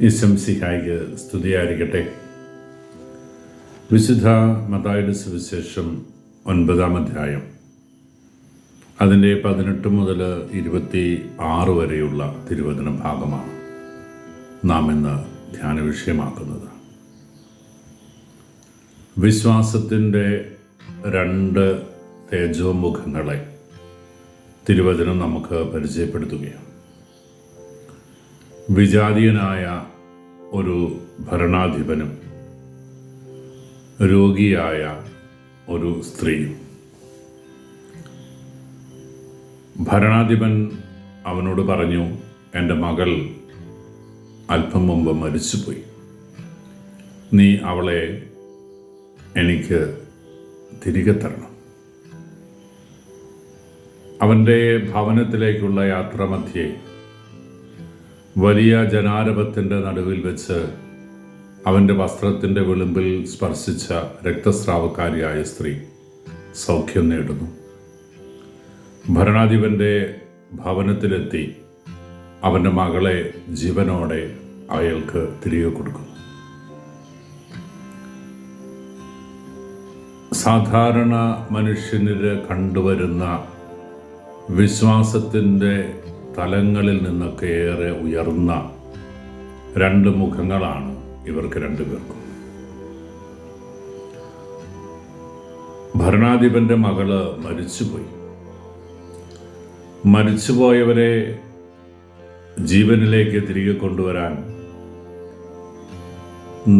ഇശംസിഹായിക്ക് സ്തുതിയായിരിക്കട്ടെ. വിശുദ്ധ മതായുടെ സുവിശേഷം ഒൻപതാം അധ്യായം. അതിന്റെ പതിനെട്ട് മുതൽ ഇരുപത്തി ആറ് വരെയുള്ള തിരുവചന ഭാഗമാണ് നാം ഇന്ന് ധ്യാന വിഷയമാക്കുന്നത്. വിശ്വാസത്തിന്റെ രണ്ട് തേജോമുഖങ്ങളെ തിരുവചനം നമുക്ക് പരിചയപ്പെടുത്തുകയാണ്. വിജാതീയനായ ഒരു ഭരണാധിപനും രോഗിയായ ഒരു സ്ത്രീയും. ഭരണാധിപൻ അവനോട് പറഞ്ഞു എന്റെ മകൾ അല്പം മുമ്പ് മരിച്ചുപോയി. നീ അവളെ എനിക്ക് തിരികെ തരണം. അവന്റെ ഭവനത്തിലേക്കുള്ള യാത്രാമധ്യേ വലിയ ജനാരഭത്തിന്റെ നടുവിൽ വെച്ച് അവന്റെ വസ്ത്രത്തിന്റെ വിളിമ്പിൽ സ്പർശിച്ച രക്തസ്രാവക്കാരിയായ സ്ത്രീ സൗഖ്യം നേടുന്നു. ഭരണാധിപന്റെ ഭവനത്തിലെത്തി അവന്റെ മകളെ ജീവനോടെ അയാൾക്ക് തിരികെ കൊടുക്കുന്നു. സാധാരണ മനുഷ്യനിൽ കണ്ടുവരുന്ന വിശ്വാസത്തിന്റെ തലങ്ങളിൽ നിന്നൊക്കെ ഏറെ ഉയർന്ന രണ്ട് മുഖങ്ങളാണ് ഇവർക്ക് രണ്ടുപേർക്കും ഭരണാധിപന്റെ മകൾ മരിച്ചുപോയി. മരിച്ചുപോയവരെ ജീവനിലേക്ക് തിരികെ കൊണ്ടുവരാൻ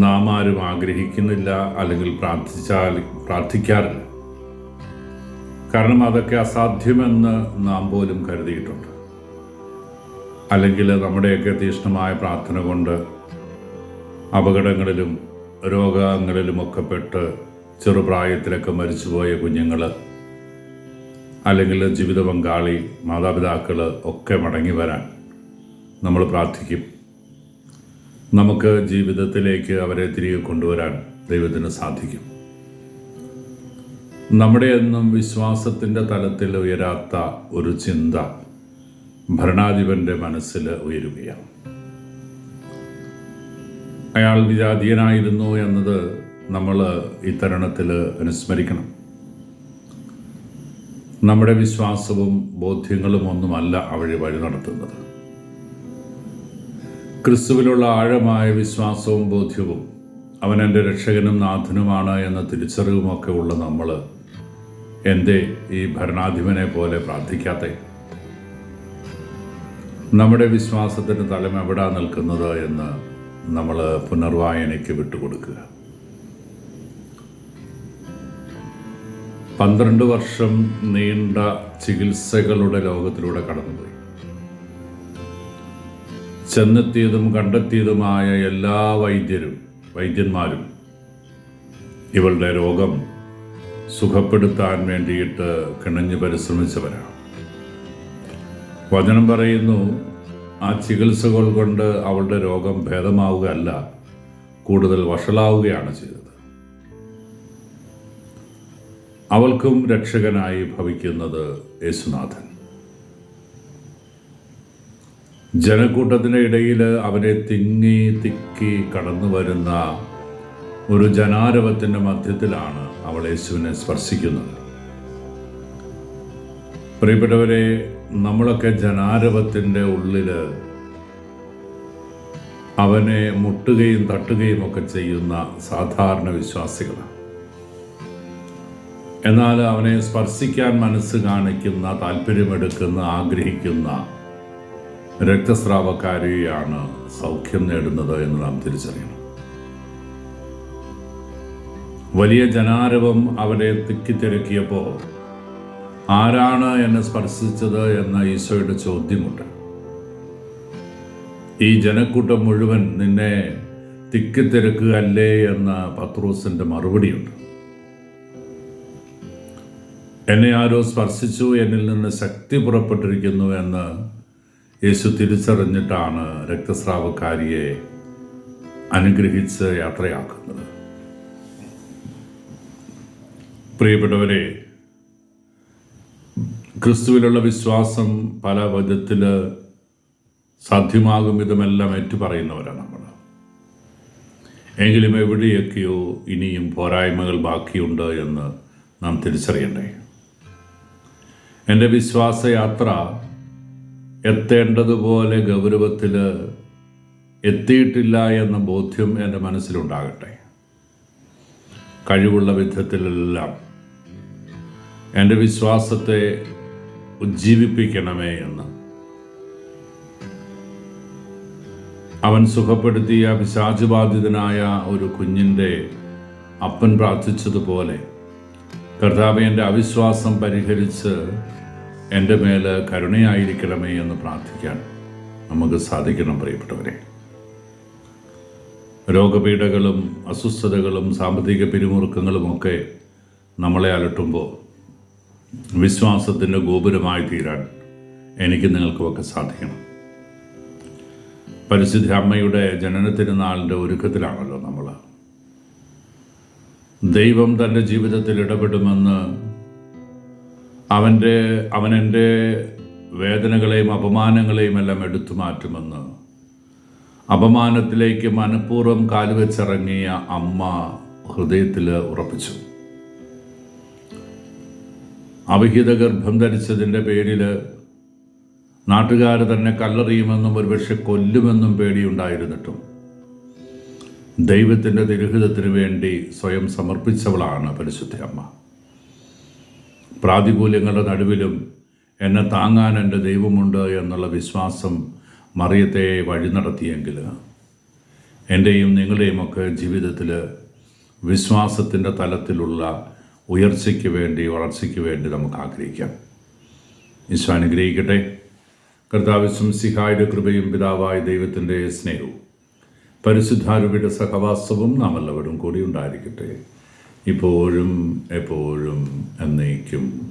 നാം ആരും ആഗ്രഹിക്കുന്നില്ല അല്ലെങ്കിൽ പ്രാർത്ഥിച്ചാൽ പ്രാർത്ഥിക്കാറില്ല. കാരണം അതൊക്കെ അസാധ്യമെന്ന് നാം പോലും കരുതിയിട്ടുണ്ട്. അല്ലെങ്കിൽ നമ്മുടെയൊക്കെ തീഷ്ണമായ പ്രാർത്ഥന കൊണ്ട് അപകടങ്ങളിലും രോഗങ്ങളിലുമൊക്കെ പെട്ട് ചെറുപ്രായത്തിലൊക്കെ മരിച്ചുപോയ കുഞ്ഞുങ്ങൾ അല്ലെങ്കിൽ ജീവിത പങ്കാളി മാതാപിതാക്കൾ ഒക്കെ മടങ്ങി വരാൻ നമ്മൾ പ്രാർത്ഥിക്കും. നമുക്ക് ജീവിതത്തിലേക്ക് അവരെ തിരികെ കൊണ്ടുവരാൻ ദൈവത്തിന് സാധിക്കും. നമ്മുടെ എന്നും വിശ്വാസത്തിന്റെ തലത്തിൽ ഉയരാത്ത ഒരു ചിന്ത ഭരണാധിപന്റെ മനസ്സിൽ ഉയരുകയാണ്. അയാൾ വിജാതീയനായിരുന്നു എന്നത് നമ്മൾ ഇത്തരണത്തിൽ തരുണത്തിൽ അനുസ്മരിക്കണം. നമ്മുടെ വിശ്വാസവും ബോധ്യങ്ങളും ഒന്നുമല്ല അവഴി വഴി നടത്തുന്നത്. ക്രിസ്തുവിലുള്ള ആഴമായ വിശ്വാസവും ബോധ്യവും അവൻ എന്റെ രക്ഷകനും നാഥനുമാണ് എന്ന തിരിച്ചറിവുമൊക്കെ ഉള്ള നമ്മൾ എന്തേ ഈ ഭരണാധിപനെ പോലെ പ്രാർത്ഥിക്കാത്തേ? നമ്മുടെ വിശ്വാസത്തിന് തലം എവിടാ നിൽക്കുന്നത് എന്ന് നമ്മൾ പുനർവായനയ്ക്ക് വിട്ടുകൊടുക്കുക. പന്ത്രണ്ട് വർഷം നീണ്ട ചികിത്സകളുടെ ലോകത്തിലൂടെ കടന്നുപോയി. ചെന്നെത്തിയതും കണ്ടെത്തിയതുമായ എല്ലാ വൈദ്യരും വൈദ്യന്മാരും ഇവളുടെ രോഗം സുഖപ്പെടുത്താൻ വേണ്ടിയിട്ട് കിണഞ്ഞു പരിശ്രമിച്ചവരാണ്. വചനം പറയുന്നു ആ ചികിത്സകൾ കൊണ്ട് അവളുടെ രോഗം ഭേദമാവുകയല്ല കൂടുതൽ വഷളാവുകയാണ് ചെയ്തത്. അവൾക്കും രക്ഷകനായി ഭവിക്കുന്നത് യേശുനാഥൻ. ജനക്കൂട്ടത്തിന്റെ ഇടയിൽ അവരെ തിങ്ങി തിക്കി കടന്നു വരുന്ന ഒരു ജനാരവത്തിന്റെ മധ്യത്തിലാണ് അവൾ യേശുവിനെ സ്പർശിക്കുന്നത്. പ്രിയപ്പെട്ടവരെ നമ്മളൊക്കെ ജനാരവത്തിന്റെ ഉള്ളിൽ അവനെ മുട്ടുകയും തട്ടുകയും ഒക്കെ ചെയ്യുന്ന സാധാരണ വിശ്വാസികളാണ്. എന്നാൽ അവനെ സ്പർശിക്കാൻ മനസ്സ് കാണിക്കുന്ന താല്പര്യമെടുക്കുന്ന ആഗ്രഹിക്കുന്ന രക്തസ്രാവക്കാരിയാണ് സൗഖ്യം നേടുന്നത് എന്ന് നാം തിരിച്ചറിയണം. വലിയ ജനാരവം അവരെ തിക്കിത്തിരക്കിയപ്പോൾ ആരാണ് എന്നെ സ്പർശിച്ചത് എന്ന ഈശോയുടെ ചോദ്യമുണ്ട്. ഈ ജനക്കൂട്ടം മുഴുവൻ നിന്നെ തിക്കിത്തിരക്കുകയല്ലേ എന്ന പത്രോസിന്റെ മറുപടിയുണ്ട്. എന്നെ ആരോ സ്പർശിച്ചു എന്നിൽ നിന്ന് ശക്തി പുറപ്പെട്ടിരിക്കുന്നു എന്ന് യേശു തിരിച്ചറിഞ്ഞിട്ടാണ് രക്തസ്രാവക്കാരിയെ അനുഗ്രഹിച്ച് യാത്രയാക്കുന്നത്. പ്രിയപ്പെട്ടവരെ ക്രിസ്തുവിലുള്ള വിശ്വാസം പല വിധത്തിൽ സാധ്യമാകും വിധമെല്ലാം ഏറ്റുപറയുന്നവരാണ് നമ്മൾ എങ്കിലും എവിടെയൊക്കെയോ ഇനിയും പോരായ്മകൾ ബാക്കിയുണ്ട് എന്ന് നാം തിരിച്ചറിയണ്ടേ? എന്റെ വിശ്വാസയാത്ര എത്തേണ്ടതുപോലെ ഗൗരവത്തിൽ എത്തിയിട്ടില്ല എന്ന ബോധ്യം എന്റെ മനസ്സിലുണ്ടാകട്ടെ. കഴിവുള്ള വിധത്തിലെല്ലാം എന്റെ വിശ്വാസത്തെ ഉജ്ജീവിപ്പിക്കണമേ എന്ന്. അവൻ സുഖപ്പെടുത്തിയ പിശാചുബാധിതനായ ഒരു കുഞ്ഞിന്റെ അപ്പൻ പ്രാർത്ഥിച്ചതുപോലെ കർത്താവ് എന്റെ അവിശ്വാസം പരിഹരിച്ച് എന്റെ മേൽ കരുണയായിരിക്കണമേ എന്ന് പ്രാർത്ഥിക്കാൻ നമുക്ക് സാധിക്കണം പ്രിയപ്പെട്ടവരെ. രോഗപീഠകളും അസ്വസ്ഥതകളും സാമ്പത്തിക പിരിമുറുക്കങ്ങളുമൊക്കെ നമ്മളെ അലട്ടുമ്പോൾ വിശ്വാസത്തിന്റെ ഗോപുരമായി തീരാൻ എനിക്ക് നിങ്ങൾക്കുമൊക്കെ സാധിക്കണം. പരിശുദ്ധ അമ്മയുടെ ജനന തിരുനാളിന്റെ ഒരുക്കത്തിലാണല്ലോ നമ്മൾ. ദൈവം തന്റെ ജീവിതത്തിൽ ഇടപെടുമെന്ന് അവന്റെ അവനെന്റെ വേദനകളെയും അപമാനങ്ങളെയും എല്ലാം എടുത്തു മാറ്റുമെന്ന് അപമാനത്തിലേക്ക് മനഃപൂർവം കാലുവെച്ചിറങ്ങിയ അമ്മ ഹൃദയത്തിൽ ഉറപ്പിച്ചു. അവിഹിത ഗർഭം ധരിച്ചതിന്റെ പേരിൽ നാട്ടുകാർ തന്നെ കല്ലെറിയുമെന്നും ഒരുപക്ഷെ കൊല്ലുമെന്നും പേടിയുണ്ടായിരുന്നിട്ടും. ദൈവത്തിന്റെ തിരുഹിതത്തിന് വേണ്ടി സ്വയം സമർപ്പിച്ചവളാണ് പരിശുദ്ധ അമ്മ. പ്രാതികൂല്യങ്ങളുടെ നടുവിലും എന്നെ താങ്ങാൻ എന്റെ ദൈവമുണ്ട് എന്നുള്ള വിശ്വാസം മറിയത്തെ വഴി നടത്തിയെങ്കിൽ എന്റെയും നിങ്ങളുടെയും ഒക്കെ ജീവിതത്തിൽ വിശ്വാസത്തിന്റെ തലത്തിലുള്ള ഉയർച്ചയ്ക്ക് വേണ്ടി വളർച്ചയ്ക്ക് വേണ്ടി നമുക്ക് ആഗ്രഹിക്കാം. ഈശോ അനുഗ്രഹിക്കട്ടെ. കർത്താവ് സംസിഹായുടെ കൃപയും പിതാവായ ദൈവത്തിന്റെ സ്നേഹവും പരിശുദ്ധാരൂപിയുടെ സഹവാസവും നാം എല്ലാവരും കൂടി ഉണ്ടായിരിക്കട്ടെ. ഇപ്പോഴും എപ്പോഴും എന്നേക്കും.